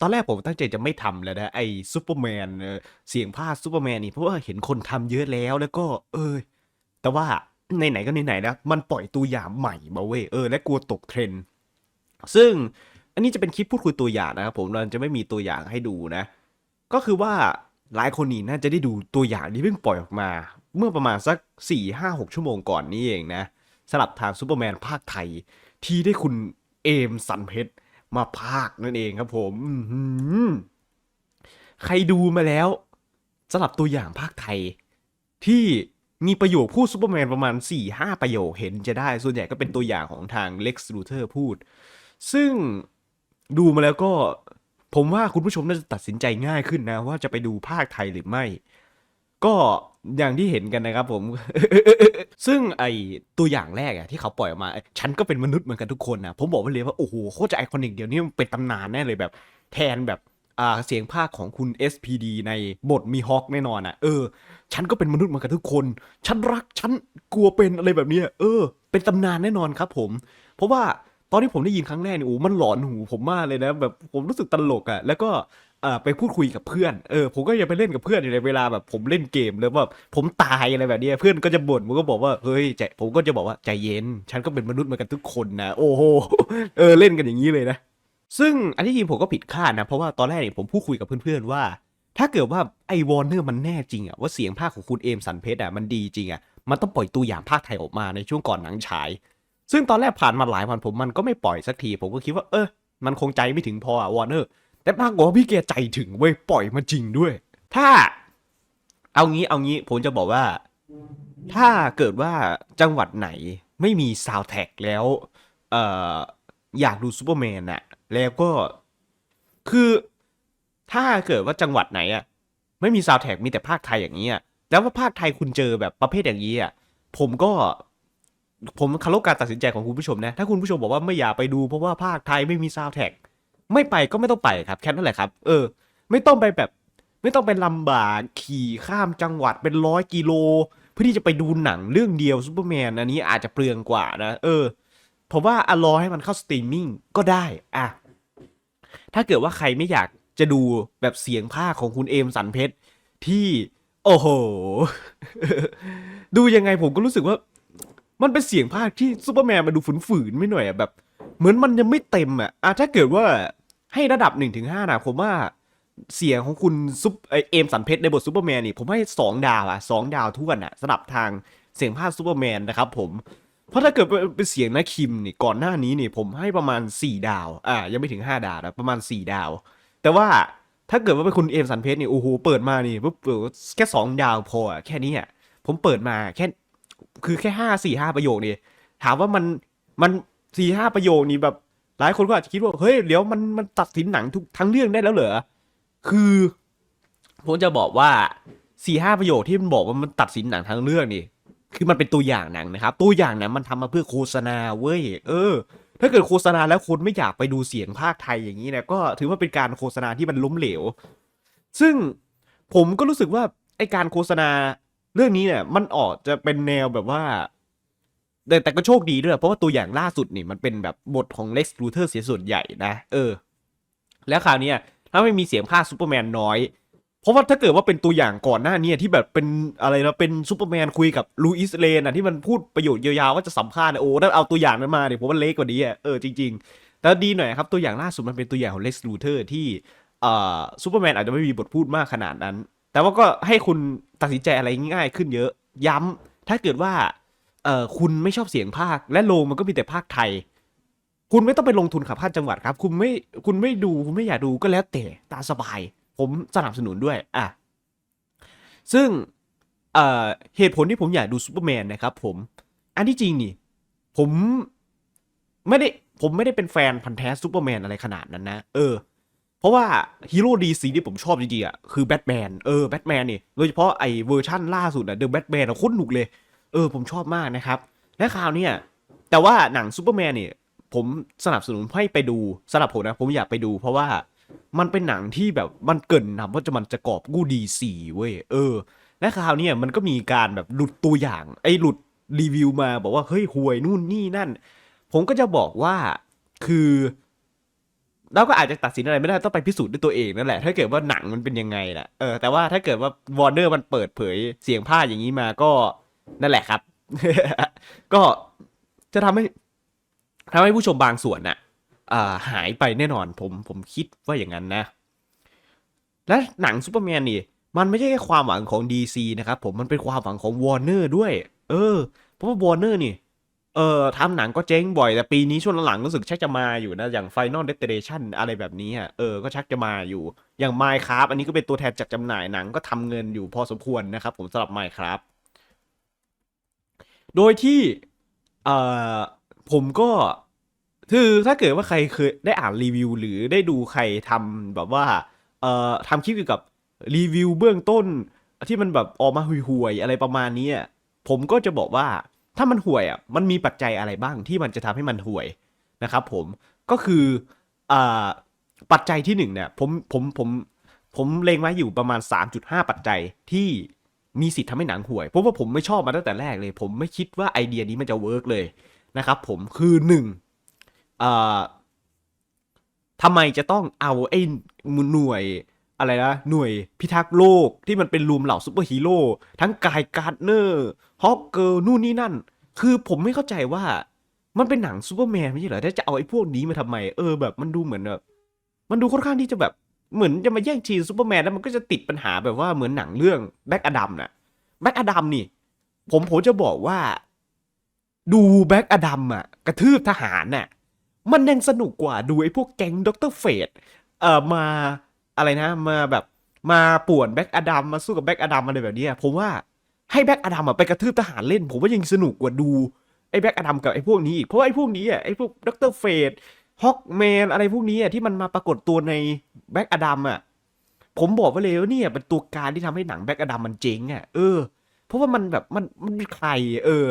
ตอนแรกผมตั้งใจจะไม่ทำแล้วนะไอ้ซูเปอร์แมนเสียงภาคซูเปอร์แมนนี่เพราะว่าเห็นคนทำเยอะแล้วแล้วก็ เออแต่ว่าไหนๆก็ไหนๆนะมันปล่อยตัวอย่างใหม่มาเว้ยเออและกลัวตกเทรนด์ซึ่งอันนี้จะเป็นคลิปพูดคุยตัวอย่างนะครับผมเราจะไม่มีตัวอย่างให้ดูนะ ก็คือว่าหลายคนนี่น่าจะได้ดูตัวอย่างที่เพิ่งปล่อยออกมา เมื่อประมาณสัก 4 5 6 ชั่วโมงก่อนนี้เองนะสลับทางซูเปอร์แมนภาคไทย ที่ได้คุณเอมสันเพชร มาภาคนั่นเองครับผมใครดูมาแล้วสลับตัวอย่างภาคไทย ที่มีประโยคพูดซูเปอร์แมนประมาณ 4-5 ประโยคเห็นจะได้ ส่วนใหญ่ก็เป็นตัวอย่างของทางเล็กซ์ลูเทอร์พูด ซึ่งดูมาแล้วก็ผมว่าคุณผู้ชมน่าจะตัดสินใจง่ายขึ้นนะ ว่าจะไปดูภาคไทยหรือไม่ ก็ อย่างที่เห็นกันนะครับผม ซึ่งไอตัวอย่างแรกอะที่เขาปล่อยออกมา ฉันก็เป็นมนุษย์เหมือนกันทุกคนนะผมบอกไว้เลยว่า โอ้โหโคตรจะไอคอนิกเดี๋ยวนี้มันเป็นตำนานแน่เลยแบบแทนแบบอ่าเสียงภาคของคุณ SPD ในบทมีฮอคแน่นอนอะเออ ฉันก็เป็นมนุษย์เหมือนกันทุกคน ฉันรัก ฉันกลัวเป็นอะไรแบบนี้เออ เป็นตำนานแน่นอนครับผม เพราะว่าตอนที่ผมได้ยินครั้งแรกเนี่ยโอ้มันหลอนหูผมมากเลยนะแบบผมรู้สึกตลกอะแล้วก็ อ่าไปพูดคุยกับเพื่อนเออผมก็ยังไปเล่นกับเพื่อนอยู่ในเวลาแบบผมเล่นเกมแล้วแบบผมตายอะไรแบบนี้เพื่อนก็จะบ่นผมก็บอกว่าเฮ้ยใจผมก็จะบอกว่าใจเย็น ฉันก็เป็นมนุษย์เหมือนกันทุกคนนะโอ้โหเออเล่นกันอย่างนี้เลยนะซึ่งอันที่จริงผมก็ผิดคาดนะเพราะว่าตอนแรกเนี่ยผมพูดคุยกับเพื่อนๆว่า ถ้าเกิดว่าไอวอร์เนอร์มันแน่จริงอะว่าเสียงภาคของคุณเอมสันเพชรอะมันดีจริงอะมันต้องปล่อยตัวอย่างภาคไทยออกมาในช่วงก่อนหนังฉาย ซึ่งตอนแรกผ่านมาหลายวันผมมันก็ไม่ปล่อยสักที ผมก็คิดว่าเออมันคงใจไม่ถึงพออะวอร์เนอร์ แต่ปรากฏว่าพี่แกใจถึงเว้ยปล่อยมาจริงด้วย ถ้า เอางี้เอางี้ผมจะบอกว่า ถ้าเกิดว่าจังหวัดไหนไม่มีซาวแท็กแล้วเอ่ออยากดูซูเปอร์แมนอะแล้วก็คือถ้าเกิดว่าจังหวัดไหนอะไม่มีซาวแท็กมีแต่ภาคไทยอย่างนี้อะแล้วว่าภาคไทยคุณเจอแบบประเภทอย่างนี้อะผมก็ผมคารพการตัดสินใจของคุณผู้ชมนะ ถ้าคุณผู้ชมบอกว่าไม่อยากไปดูเพราะว่าภาคไทยไม่มีซาวแท็ก ไม่ไปก็ไม่ต้องไปครับแค่นั้นแหละครับ เออ ไม่ต้องไปแบบ ไม่ต้องไปลำบากขี่ข้ามจังหวัดเป็นร้อยกิโล เพื่อที่จะไปดูหนังเรื่องเดียวซูเปอร์แมนอันนี้อาจจะเปลืองกว่านะเออผมว่าอรอให้มันเข้าสตรีมมิ่งก็ได้อะถ้าเกิดว่าใครไม่อยากจะดูแบบเสียงภาคของคุณเอมสันเพชรที่ โอ้โห ดูยังไงผมก็รู้สึกว่า มันเป็นเสียงภาคที่ซูเปอร์แมนมาดูฝืนๆไม่หน่อยอะแบบ เหมือนมันยังไม่เต็มอะอะถ้าเกิดว่า ให้ระดับ1นถึงห้านะผมว่าเสียงของคุณซุปเอมสันเพชรในบทซูเปอร์แมนนี่ผมให้สองดาวอะสองดาวทุกวันอะสำหรับทางเสียงภาคซูเปอร์แมนนะครับผม เพราะถ้าเกิดเป็นเสียงนะคิมนี่ก่อนหน้านี้นี่ผมให้ประมาณ 4 ดาว อ่า ยังไม่ถึง 5 ดาวนะประมาณ 4 ดาว แต่ว่าถ้าเกิดว่าเป็นคุณเอมสันเพชรนี่โอ้โหเปิดมานี่ปุ๊บเปิดแค่ 2 ดาวพออะแค่นี้อะผมเปิดมาแค่คือแค่ห้าสี่ห้าประโยคนี่ถามว่ามันมันสี่ห้าประโยคนี่แบบ หลายคนก็อาจจะคิดว่าเฮ้ยเดี๋ยวมันมันตัดสินหนังทุกทั้งเรื่องได้แล้วเหรอคือผมจะบอกว่าสี่ห้าประโยคที่มันบอกว่ามันตัดสินหนังทั้งเรื่องนี่คือมันเป็นตัวอย่างหนังนะครับ ตัวอย่างหนังมันทำมาเพื่อโฆษณาเว้ยเออ ถ้าเกิดโฆษณาแล้วคนไม่อยากไปดูเสียงภาคไทยอย่างนี้นะก็ถือว่าเป็นการโฆษณาที่มันล้มเหลว ซึ่งผมก็รู้สึกว่าไอการโฆษณาเรื่องนี้เนี่ยมันออกจะเป็นแนวแบบว่า แต่แต่ก็โชคดีด้วย เพราะว่าตัวอย่างล่าสุดนี่มันเป็นแบบบทของ Lex Luthor เสียส่วนใหญ่นะ เออ แล้วคราวนี้ถ้าไม่มีเสียงภาคซูเปอร์แมนน้อย เพราะว่าถ้าเกิดว่าเป็นตัวอย่างก่อนหน้านี้ที่แบบเป็นอะไรนะเป็นซูเปอร์แมนคุยกับลูอิสเลนอะที่มันพูดประโยชน์ยาวๆว่าจะสัมภาษณ์โอ้ถ้าเอาตัวอย่างนั้นมาเนี่ยผมว่าเล็กกว่านี้อะเออจริงๆแต่ดีหน่อยครับตัวอย่างล่าสุดมันเป็นตัวอย่างของเล x ลูเทอร์ที่เอ่อซูเปอร์แมนอาจจะไม่มีบทพูดมากขนาดนั้น แต่ว่าก็ให้คุณตัดสินใจอะไรง่ายขึ้นเยอะ ย้ำถ้าเกิดว่า เอ่อคุณไม่ชอบเสียงภาค และโลงมันก็มีแต่ภาคไทย คุณไม่ต้องไปลงทุนขับภาคจังหวัดครับ คุณไม่คุณไม่ดูคุณไม่อยากดูก็แล้วแต่ตาสบาย ผมสนับสนุนด้วยอะซึ่งเอ่อเหตุผลที่ผมอยากดูซูเปอร์แมนนะครับผม อันที่จริงนี่ ผมไม่ได้ผมไม่ได้เป็นแฟนพันธ์แท้ซูเปอร์แมนอะไรขนาดนั้นนะ เออ เพราะว่าฮีโร่ดีซีที่ผมชอบจริงๆอะคือแบทแมนเออแบทแมนนี่โดยเฉพาะไอ้เวอร์ชั่นล่าสุดอะเดอะแบทแมนอะโคตรหนุกเลย เออผมชอบมากนะครับ และคราวเนี้ยแต่ว่าหนังซูเปอร์แมนเนี่ยผมสนับสนุนให้ไปดูสำหรับผมนะ ผมอยากไปดู เพราะว่ามันเป็นหนังที่แบบมันเกินนำว่าจะมันจะกอบกู้ดีซีเว้ยเออ และคราวเนี้ยมันก็มีการแบบหลุดตัวอย่าง ไอ้หลุดรีวิวมาบอกว่าเฮ้ยห่วยนู่นนี่นั่น ผมก็จะบอกว่าคือ เราก็อาจจะตัดสินอะไรไม่ได้ต้องไปพิสูจน์ด้วยตัวเองนั่นแหละ ถ้าเกิดว่าหนังมันเป็นยังไงล่ะเออแต่ว่าถ้าเกิดว่าวอร์เนอร์มันเปิดเผยเสียงผ้าอย่างนี้มาก็ นั่นแหละครับ ก็จะทำให้ทำให้ผู้ชมบางส่วนน่ะอ่าหายไปแน่นอนผมผมคิดว่าอย่างนั้นนะ และหนังซูเปอร์แมนนี่ มันไม่ใช่แค่ความหวังของ DC นะครับผมมันเป็นความหวังของวอร์เนอร์ด้วย เออ เพราะว่าวอร์เนอร์นี่ เออทำหนังก็เจ๊งบ่อย แต่ปีนี้ช่วงหลังรู้สึกชักจะมาอยู่นะ อย่าง Final Destination อะไรแบบนี้อะเออก็ชักจะมาอยู่ อย่าง Minecraft อันนี้ก็เป็นตัวแทนจัดจำหน่ายหนังก็ทำเงินอยู่พอสมควรนะครับผมสำหรับ Minecraft โดยที่เอ่อผมก็คือถ้าเกิดว่าใครเคยได้อ่านรีวิว หรือได้ดูใครทำแบบว่าเอ่อทำคลิปเกี่ยวกับรีวิวเบื้องต้น ที่มันแบบออกมาห่วยๆอะไรประมาณนี้ผมก็จะบอกว่าถ้ามันห่วยอะมันมีปัจจัยอะไรบ้างที่มันจะทำให้มันห่วยนะครับ ผมก็คืออ่าปัจจัยที่หนึ่งเนี่ยผมผมผมผมเลงไว้อยู่ประมาณ 3.5 ปัจจัยที่ มีสิทธิ์ทำให้หนังห่วย เพราะว่าผมไม่ชอบมาตั้งแต่แรกเลย ผมไม่คิดว่าไอเดียนี้มันจะเวิร์กเลยนะครับผมคือหนึ่งทำไมจะต้องเอาไอ้หน่วยอะไรนะหน่วยพิทักษ์โลกที่มันเป็นรวมเหล่าซูเปอร์ฮีโร่ทั้งกายการ์ดเนอร์ฮอกเกิลนู่นนี่นั่น คือผมไม่เข้าใจว่ามันเป็นหนังซูเปอร์แมนไม่ใช่เหรอถ้าจะเอาไอ้พวกนี้มาทำไมเออแบบมันดูเหมือนแบบมันดูค่อนข้างที่จะแบบ เหมือนจะมาแย่งชิงซูเปอร์แมนแล้วมันก็จะติดปัญหาแบบว่าเหมือนหนังเรื่องแบ็กอดัมน่ะแบ็กอดัมนี่ ผมผมจะบอกว่า ดูแบ็กอดัมอะ กระทืบทหารน่ะมันยังสนุกกว่าดูไอ้พวกแก๊งด็อกเตอร์เฟดเอ่อมาอะไรนะ มาแบบมาป่วนแบ็กอดัมมาสู้กับแบ็กอดัมอะไรแบบนี้ผมว่าให้แบ็กอดัมอะไปกระทืบทหารเล่น ผมว่ายังสนุกกว่าดูไอ้แบ็กอดัมกับไอ้พวกนี้อีกเพราะไอ้พวกนี้อะไอ้พวกด็อกเตอร์เฟดฮอกแมนอะไรพวกนี้อะที่มันมาปรากฏตัวใน แบ็กอดัมอะผมบอกไว้เลยว่าเนี่ยเป็นตัวการที่ทำให้หนังแบ็กอดัมมันเจ๊งอะเออเพราะว่ามันแบบมันมันเป็นใคร เออ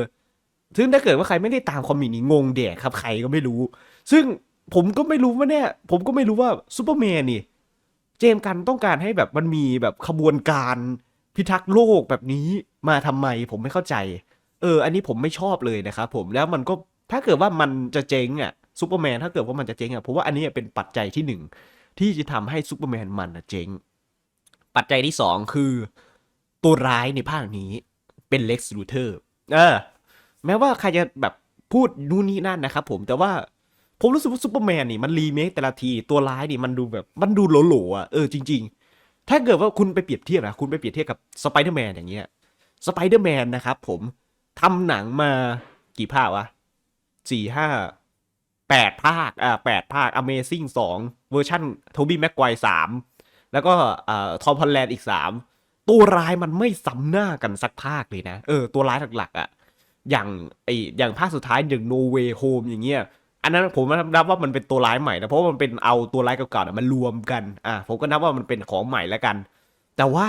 ซึ่งถ้าเกิดว่าใครไม่ได้ตามคอมมิกนี้งงแดกครับใครก็ไม่รู้ ซึ่งผมก็ไม่รู้ว่าเนี่ย ผมก็ไม่รู้ว่าซูเปอร์แมนนี่ เจมส์กันต้องการให้แบบมันมีแบบขบวนการพิทักษ์โลกแบบนี้มาทำไม ผมไม่เข้าใจ เออ อันนี้ผมไม่ชอบเลยนะครับผมแล้วมันก็ถ้าเกิดว่ามันจะเจ๊งอะซูเปอร์แมนถ้าเกิดว่ามันจะเจ๊งอะผมว่าอันนี้เป็นปัจจัยที่หนึ่ง ที่จะทำให้ซูเปอร์แมนมันอะเจ๊ง ปัจจัยที่สองคือตัวร้ายในภาคนี้เป็นเล็กซ์ลูเทอร์เออแม้ว่าใครจะแบบพูดนู่นนี่นั่นนะครับผมแต่ว่าผมรู้สึกว่าซูเปอร์แมนนี่มันรีเมคแต่ละทีตัวร้ายนี่มันดูแบบมันดูโหลๆอะเออจริง ๆ ถ้าเกิดว่าคุณไปเปรียบเทียบนะคุณไปเปรียบเทียบกับสไปเดอร์แมนอย่างเงี้ยสไปเดอร์แมนนะครับผมทำหนังมากี่ภาควะสี่ห้า แปดภาคอ่าแปดภาค Amazing สองเวอร์ชันโทบี้แม็กไกวสามแล้วก็อ่าทอมพอลแลนด์อีกสามตัวร้ายมันไม่ซ้ำหน้ากันสักภาคเลยนะ เออ ตัวร้ายหลักๆอะอย่างไออย่างภาคสุดท้ายอย่าง No Way Home อย่างเงี้ยอันนั้นผมนับว่ามันเป็นตัวร้ายใหม่นะเพราะมันเป็นเอาตัวร้ายเก่าๆนะมันรวมกันอะผมก็นับว่ามันเป็นของใหม่แล้วกัน แต่ว่า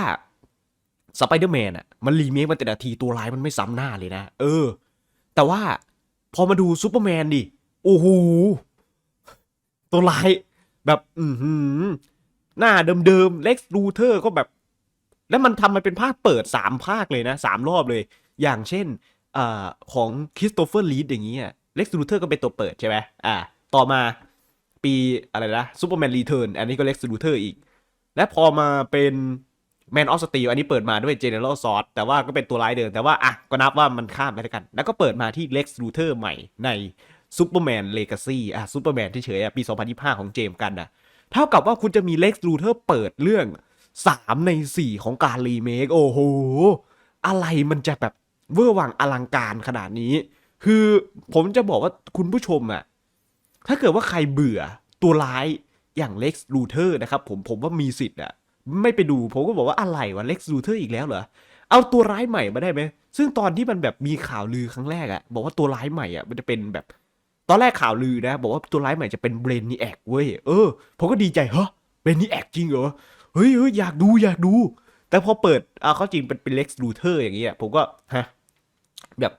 สไปเดอร์แมนอะมันรีเมคมาแต่ละทีตัวร้ายมันไม่ซ้ำหน้าเลยนะ เออ แต่ว่าพอมาดูซูเปอร์แมนดิ โอ้โหตัวร้ายแบบอืหน้าเดิมๆเล็กซ์ลูเทอร์ก็แบบ แล้วมันทำมาเป็นภาคเปิดสามภาคเลยนะสามรอบเลย อย่างเช่นอของคริสโตเฟอร์ลีดอย่างเงี้ยเล็กซ์ลูเทอร์ก็เป็นตัวเปิดใช่ไหมอ่า ต่อมาปีอะไรนะซูเปอร์แมนรีเทิร์นอันนี้ก็เล็กซ์ลูเทอร์อีก และพอมาเป็นแมนออฟสตีลอันนี้เปิดมาด้วยเจเนอเรลซอสแต่ว่าก็เป็นตัวร้ายเดิมแต่ว่าอะก็นับว่ามันข้ามไปแล้วกัน แล้วก็เปิดมาที่เล็กซ์ลูเทอร์ใหม่ใน ซูเปอร์แมนเลกาซี่อะซูเปอร์แมนที่เฉยๆอะปี 2025 ของเจมส์กันนะเท่ากับว่าคุณจะมีเล็กซ์ลูเทอร์เปิดเรื่อง 3 ใน 4 ของการรีเมคโอ้โห อะไรมันจะแบบเวอร์วังอลังการขนาดนี้ คือผมจะบอกว่าคุณผู้ชมอะถ้าเกิดว่าใครเบื่อตัวร้ายอย่างเล็กซ์ลูเทอร์นะครับผมผมว่ามีสิทธิ์อะไม่ไปดูผมก็บอกว่าอะไรวะเล็กซ์ลูเทอร์อีกแล้วเหรอเอาตัวร้ายใหม่มาได้ไหมซึ่งตอนที่มันแบบมีข่าวลือครั้งแรกอะบอกว่าตัวร้ายใหม่อะมันจะเป็นแบบ ตอนแรกข่าวลือนะ บอกว่าตัวร้ายใหม่จะเป็นเบรนนี่แอกเว้ย เออ ผมก็ดีใจเฮ้เบรนนี่แอกจริงเหรอ เฮ้ยเฮ้ยอยากดูอยากดู แต่พอเปิดเอาเขาจริงเป็นเป็นเล็กซ์ลูเทอร์อย่างเงี้ย ผมก็ฮะแบบ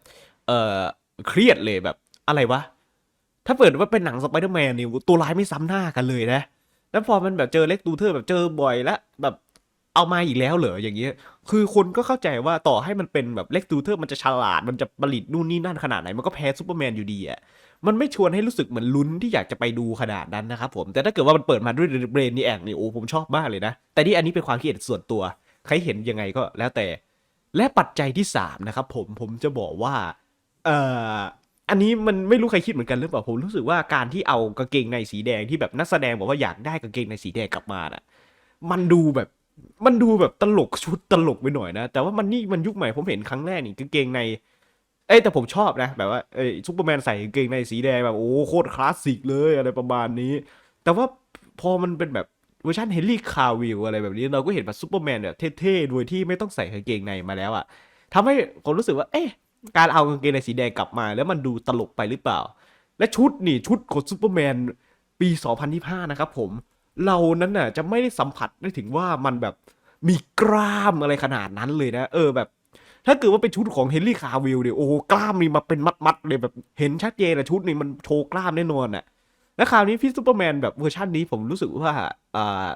เออเครียดเลยแบบอะไรวะ ถ้าเปิดว่าเป็นหนังสไปเดอร์แมนนี่ตัวร้ายไม่ซ้ำหน้ากันเลยนะ แล้วพอมันแบบเจอเล็กลูเทอร์แบบเจอบ่อยแล้วแบบเอามาอีกแล้วเหรออย่างเงี้ย คือคนก็เข้าใจว่าต่อให้มันเป็นแบบเล็กลูเทอร์มันจะฉลาด มันจะผลิตนู่นนี่นั่นขนาดไหน มันก็แพ้ซูเปอร์แมนอยู่ดีอะ มันไม่ชวนให้รู้สึกเหมือนลุ้นที่อยากจะไปดูขนาดนั้นนะครับผมแต่ถ้าเกิดว่ามันเปิดมาด้วยเบรนนี่แอกนี่โอ้ผมชอบมากเลยนะ แต่นี่อันนี้เป็นความคิดเห็นส่วนตัว ใครเห็นยังไงก็แล้วแต่ และปัจจัยที่สามนะครับผมผมจะบอกว่าเอ่ออันนี้มันไม่รู้ใครคิดเหมือนกันหรือเปล่าผมรู้สึกว่าการที่เอากางเกงในสีแดงที่แบบนักแสดงบอกว่าอยากได้กางเกงในสีแดงกลับมาน่ะมันดูแบบมันดูแบบตลกชุดตลกไปหน่อยนะ แต่ว่ามันนี่มันยุคใหม่ผมเห็นครั้งแรกนี่กางเกงใน เอ้ยแต่ผมชอบนะ แบบว่าเอ้ยซูเปอร์แมนใส่กางเกงในสีแดงแบบโอ้โคตรคลาสสิกเลยอะไรประมาณนี้ แต่ว่าพอมันเป็นแบบเวอร์ชันเฮนรี่คาวิลอะไรแบบนี้เราก็เห็นแบบซูเปอร์แมนแบบเท่ๆโดยที่ไม่ต้องใส่กางเกงในมาแล้วอะทำให้ผมรู้สึกว่า เอ๊ะการเอากางเกงในสีแดงกลับมา แล้วมันดูตลกไปหรือเปล่า และชุดนี่ชุดของซูเปอร์แมนปี 2025 นะครับผมเรานั้นน่ะจะไม่ได้สัมผัสได้ถึงว่ามันแบบมีกล้ามอะไรขนาดนั้นเลยนะ เออแบบ ถ้าเกิดว่าเป็นชุดของเฮนรี่คาวิลเนี่ยโอ้โหกล้ามนี่มาเป็นมัดๆเลยแบบเห็นชัดเจนเลยชุดนี่มันโชว์กล้ามแน่นอนอะแล้วคราวนี้พี่ซูเปอร์แมนแบบเวอร์ชันนี้ผมรู้สึกว่าอ่า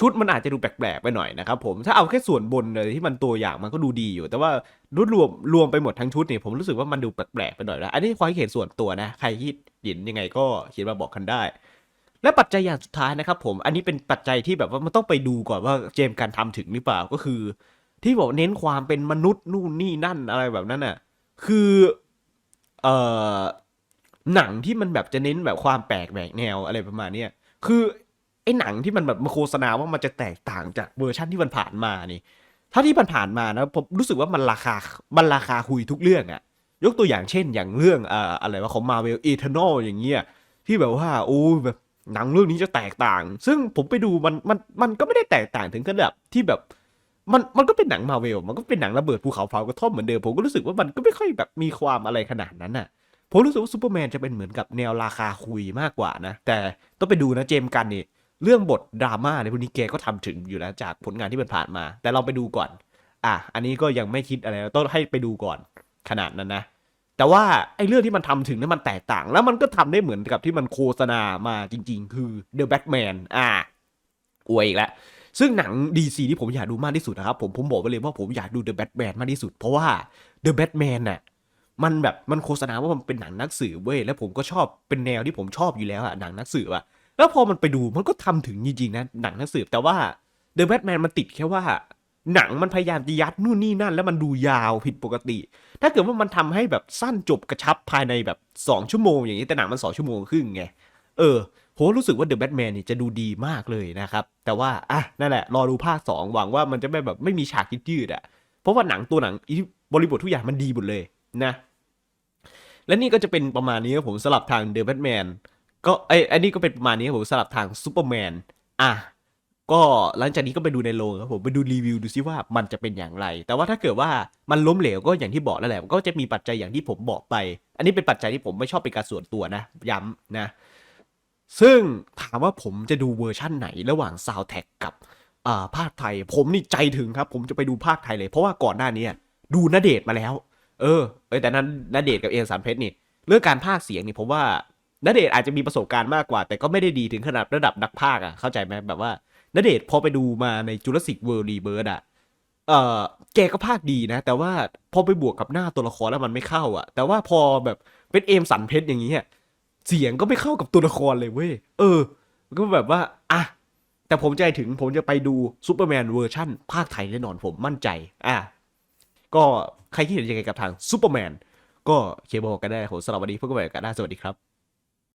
ชุดมันอาจจะดูแปลกๆไปหน่อยนะครับผมถ้าเอาแค่ส่วนบนเลยที่มันตัวอย่างมันก็ดูดีอยู่ แต่ว่ารวมรวมรวมไปหมดทั้งชุดเนี่ยผมรู้สึกว่ามันดูแปลกๆไปหน่อยนะอันนี้ความเห็นส่วนตัวนะใครคิดเห็นยังไงก็เขียนมาบอกกันได้ และปัจจัยอย่างสุดท้ายนะครับผมอันนี้เป็นปัจจัยที่แบบว่ามันต้องไปดูก่อนว่าเจมการทำถึงหรือเปล่าก็คือ ที่บอกเน้นความเป็นมนุษย์นู่นนี่นั่นอะไรแบบนั้นน่ะ คือเอ่อหนังที่มันแบบจะเน้นแบบความแปลกแหวกแนวอะไรประมาณเนี้ยคือไอ้หนังที่มันแบบมาโฆษณาว่ามันจะแตกต่างจากเวอร์ชันที่มันผ่านมานี่เท่าที่มันผ่านมานะผมรู้สึกว่ามันราคา มันราคาคุยทุกเรื่องอะยกตัวอย่างเช่นอย่างเรื่องเอ่ออะไรว่าของ Marvel Eternal อย่างเงี้ยที่แบบว่าโอ้แบบหนังเรื่องนี้จะแตกต่าง ซึ่งผมไปดูมันมันมันก็ไม่ได้แตกต่างถึงขนาดที่แบบ มันมันก็เป็นหนังมาเวลมันก็เป็นหนังระเบิดภูเขาไฟกระท่อมเหมือนเดิมผมก็รู้สึกว่ามันก็ไม่ค่อยแบบมีความอะไรขนาดนั้นน่ะผมรู้สึกว่าซูเปอร์แมนจะเป็นเหมือนกับแนวราคาคุยมากกว่านะ แต่ต้องไปดูนะเจมส์กันนี่เรื่องบทดราม่าในพวกนี้แกก็ทำถึงอยู่แล้วจากผลงานที่มันผ่านมา แต่ลองไปดูก่อน อะอันนี้ก็ยังไม่คิดอะไรต้องให้ไปดูก่อนขนาดนั้นนะ แต่ว่าไอ้เรื่องที่มันทำถึงนั้นมันแตกต่าง แล้วมันก็ทำได้เหมือนกับที่มันโฆษณามาจริง ๆ คือ The Batman อ่าอวยอีกแล้ว ซึ่งหนัง DC ที่ผมอยากดูมากที่สุดนะครับผมผมบอกไปเลยว่าผมอยากดู The Batman มากที่สุด เพราะว่า The Batman น่ะมันแบบมันโฆษณาว่ามันเป็นหนังนักสืบเว้ยแล้วผมก็ชอบเป็นแนวที่ผมชอบอยู่แล้วอะหนังนักสืบอะแล้วพอมันไปดูมันก็ทำถึงจริงๆนะหนังนักสืบแต่ว่า The Batman มันติดแค่ว่า หนังมันพยายามจะยัดนู่นนี่นั่น แล้วมันดูยาวผิดปกติ ถ้าเกิดว่ามันทำให้แบบสั้นจบกระชับภายในแบบสองชั่วโมงอย่างนี้แต่หนังมันสองชั่วโมงครึ่งไงเออ ผมรู้สึกว่าเดอะแบทแมนนี่จะดูดีมากเลยนะครับ แต่ว่าอะนั่นแหละ รอดูภาค 2 หวังว่ามันจะไม่แบบไม่มีฉากยืดๆอะ เพราะว่าหนังตัวหนังบริบททุกอย่างมันดีหมดเลยนะ และนี่ก็จะเป็นประมาณนี้ครับผมสลับทางเดอะแบทแมนก็ไออันนี้ก็เป็นประมาณนี้ครับผมสลับทางซูเปอร์แมนอะก็หลังจากนี้ก็ไปดูในโรงครับผมไปดูรีวิวดูซิว่ามันจะเป็นอย่างไร แต่ว่าถ้าเกิดว่ามันล้มเหลวก็อย่างที่บอกแล้วแหละก็จะมีปัจจัยอย่างที่ผมบอกไป อันนี้เป็นปัจจัยที่ผมไม่ชอบเป็นการส่วนตัวนะ ย้ำนะ ซึ่งถามว่าผมจะดูเวอร์ชั่นไหนระหว่างซาวแท็กกับอ่าภาคไทย ผมนี่ใจถึงครับ ผมจะไปดูภาคไทยเลย เพราะว่าก่อนหน้านี้ดูนาเดชมาแล้ว เออเออแต่นั้นนาเดชกับเอียงสารเพชรนี่ เรื่องการพากย์เสียงนี่ผมว่านาเดชอาจจะมีประสบการณ์มากกว่า แต่ก็ไม่ได้ดีถึงขนาดระดับนักพากย์อะเข้าใจไหมแบบว่าณเดชพอไปดูมาในจูราสสิกเวิร์รีเบิร์ดอะเออแกก็พากย์ดีนะ แต่ว่าพอไปบวกกับหน้าตัวละครแล้วมันไม่เข้าอะแต่ว่าพอแบบเป็นเอมสันเพชรอย่างนี้ เสียงก็ไม่เข้ากับตัวละครเลยเว้ย เออ ก็แบบว่า อะ แต่ผมใจถึงผมจะไปดูซูเปอร์แมนเวอร์ชั่น ภาคไทยแน่นอนผมมั่นใจ อะ ก็ใครที่เห็นยังไงกับทางซูเปอร์แมนก็เขียนบอกกันได้ผมสำหรับวันนี้พวกันใหม่กันได้สวัสดีครับ